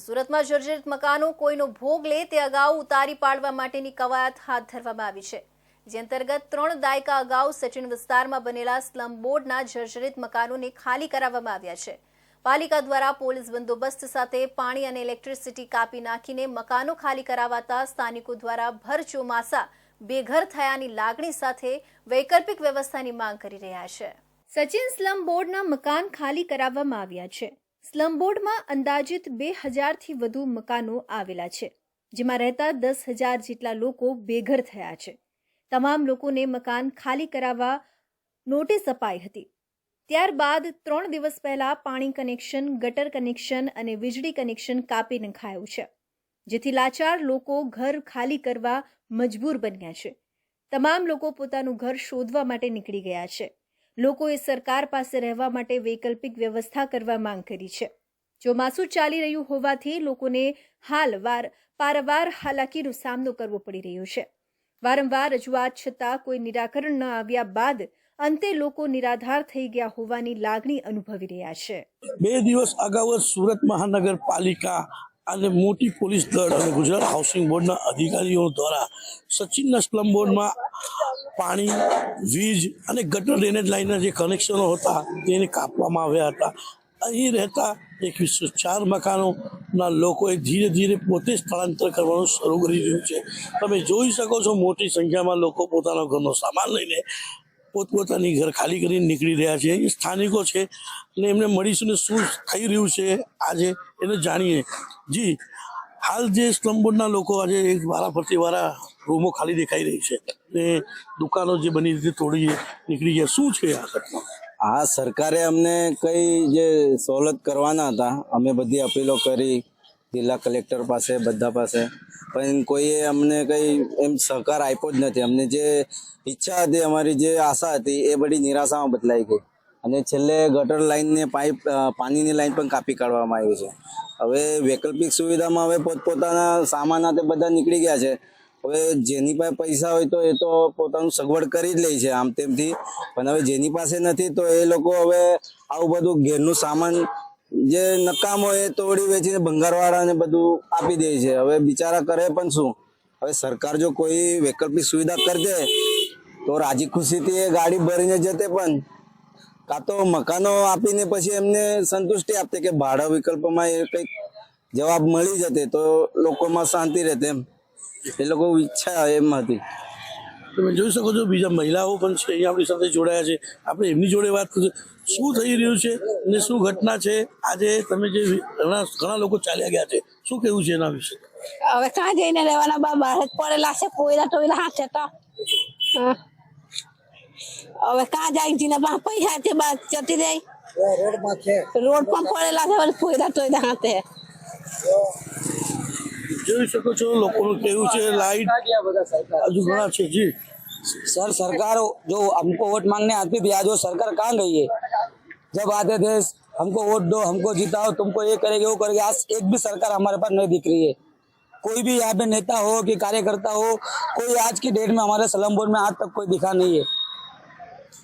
સુરતમાં જર્જરિત મકાનો કોઈનો ભોગ લે તે અગાઉ ઉતારી પાડવા માટેની કવાયત હાથ ધરવામાં આવી છે. જે અંતર્ગત ત્રણ દાયકા અગાઉ સચિન વિસ્તારમાં બનેલા સ્લમ બોર્ડના જર્જરિત મકાનોને ખાલી કરાવવામાં આવ્યા છે. પાલિકા દ્વારા પોલીસ બંદોબસ્ત સાથે પાણી અને ઇલેક્ટ્રિસિટી કાપી નાખીને મકાનો ખાલી કરાવાતા સ્થાનિકો દ્વારા ભર ચોમાસા બેઘર થયાની લાગણી સાથે વૈકલ્પિક વ્યવસ્થાની માંગ કરી રહ્યા છે. સચિન સ્લમ બોર્ડના મકાન ખાલી કરાવવામાં આવ્યા છે. સ્લમ બોર્ડમાં અંદાજિત બે હજારથી વધુ મકાનો આવેલા છે, જેમાં રહેતા દસ હજાર જેટલા લોકો બેઘર થયા છે. તમામ લોકોને મકાન ખાલી કરાવવા નોટિસ અપાઈ હતી. ત્યારબાદ ત્રણ દિવસ પહેલા પાણી કનેક્શન, ગટર કનેક્શન અને વીજળી કનેક્શન કાપી નખાયું છે, જેથી લાચાર લોકો ઘર ખાલી કરવા મજબૂર બન્યા છે. તમામ લોકો પોતાનું ઘર શોધવા માટે નીકળી ગયા છે. લોકોએ સરકાર પાસે રહેવા માટે વૈકલ્પિક વ્યવસ્થા કરવા માંગ કરી છે. ચોમાસું ચાલી રહ્યું હોવાથી લોકોને હાલ વાર, પારવાર હાલાકીનો સામનો કરવો પડી રહ્યો છે. વારંવાર રજૂઆત છતાં કોઈ નિરાકરણ ન આવ્યા બાદ અંતે લોકો નિરાધાર થઈ ગયા હોવાની લાગણી અનુભવી રહ્યા છે. બે દિવસ અગાઉ સુરત મહાનગરપાલિકા અને મોટી પોલીસ દળ અને ગુજરાત હાઉસિંગ બોર્ડના અધિકારીઓ દ્વારા સચિનના સ્લમ બોર્ડમાં પાણી, વીજ અને ગટર ડ્રેનેજ લાઇનના જે કનેક્શનો હતા, તેને કાપવામાં આવ્યા હતા. અહીં રહેતા એકવીસો ચાર મકાનોના લોકોએ ધીરે ધીરે પોતે સ્થળાંતર કરવાનું શરૂ કરી દીધું છે. તમે જોઈ શકો છો મોટી સંખ્યામાં લોકો પોતાનો ઘરનો સામાન લઈને પોતપોતાની ઘર ખાલી કરીને નીકળી રહ્યા છે. એ સ્થાનિકો છે અને એમને મળીશું શું થઈ રહ્યું છે આજે એને જાણીએ. જી, હાલ જે સ્લમ લોકો આજે એક વારા વારા રૂમો ખાલી દેખાઈ રહી છે. ને દુકાનો જે બની રીતે તોડી નીકળી ગયા. શું છે આ ઘટના? હા સરકારે અમને કઈ જે સવલત કરવાના હતા, અમે બધી અપીલો કરી, જિલ્લા કલેક્ટર પાસે, બધા પાસે. પણ કોઈએ અમને કંઈ એમ સહકાર આપ્યો જ નથી. અમને જે ઈચ્છા હતી, અમારી જે આશા હતી, એ બધી નિરાશામાં બદલાઈ ગઈ. અને છેલ્લે ગટર લાઈનને પાઇપ પાણીની લાઈન પણ કાપી કાઢવામાં આવી છે. હવે વૈકલ્પિક સુવિધામાં હવે પોતપોતાના સામાન હાથે બધા નીકળી ગયા છે. હવે જેની પાસે પૈસા હોય તો એ તો પોતાનું સગવડ કરી જ લે છે આમ તેમથી પણ હવે જેની પાસે નથી તો એ લોકો હવે આવું બધું ઘેરનું સામાન જે નકામ હોય એ તોડી વેચીને ભંગારવાળાને બધું આપી દે છે. હવે બિચારા કરે પણ શું? હવે સરકાર જો કોઈ વૈકલ્પિક સુવિધા કરી તો રાજી ખુશીથી એ ગાડી ભરીને જતે પણ. કાં તો મકાનો આપીને પછી એમને સંતુષ્ટિ આપતે કે ભાડા વિકલ્પમાં એ કંઈક જવાબ મળી જતે તો લોકોમાં શાંતિ રહેતે એમ. એ લોકો ઈચ્છા એમ હતી. તમે જોઈ શકો છો બીજા મહિલાઓ પણ છે અહીંયા આપણી સાથે જોડાયા છે. આપણે એમની જોડે વાત કરીશું શું થઈ રહ્યું છે અને શું ઘટના છે? આજે તમે જે ઘણા ઘણા લોકો ચાલ્યા ગયા છે શું કેવું છે એના વિશે? હવે ક્યાં જઈને રહેવાના બા બહાર જ પડેલા છે પોયરા ટોયરા હાથે તો. હવે ક્યાં જાય જીને બા પૈસા છે બા જતી રહી. રોડ પણ પડેલા છે પોયરા ટોયરા હાથે. જોઈ શકો છો લોકોનું કેવું છે લાઈટ હજુ ઘણા છે જી सर सरकार जो हमको वोट मांगने आती थी आज वो सरकार कहाँ गई है जब आते थे हमको वोट दो हमको जिताओ तुमको ये करेंगे वो करेंगे आज एक भी सरकार हमारे पास नहीं दिख रही है कोई भी यहाँ पे नेता हो कि कार्यकर्ता हो कोई आज की डेट में हमारे सलम बोर्ड में आज तक कोई दिखा नहीं है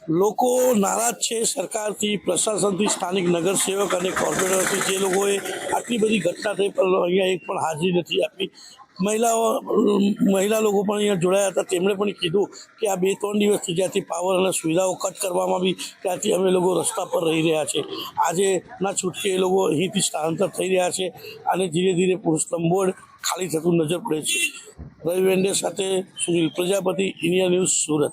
લોકો નારાજ છે સરકારથી, પ્રશાસનથી, સ્થાનિક નગરસેવક અને કોર્પોરેટરથી. જે લોકોએ આટલી બધી ઘટના થઈ, પણ અહીંયા એક પણ હાજરી નથી આપી. મહિલાઓ, મહિલા લોકો પણ અહીંયા જોડાયા હતા. તેમણે પણ કીધું કે આ બે ત્રણ દિવસથી જ્યાંથી પાવર અને સુવિધાઓ કટ કરવામાં આવી, ત્યાંથી અમે લોકો રસ્તા પર રહી રહ્યા છે. આજે ના છૂટકે એ લોકો અહીંથી સ્થળાંતર થઈ રહ્યા છે અને ધીરે ધીરે પુરુષોત્તમ બોર્ડ ખાલી થતું નજર પડે છે. રવિ વેન્ડે સાથે સુનિલ પ્રજાપતિ, ઇન્ડિયા ન્યૂઝ સુરત.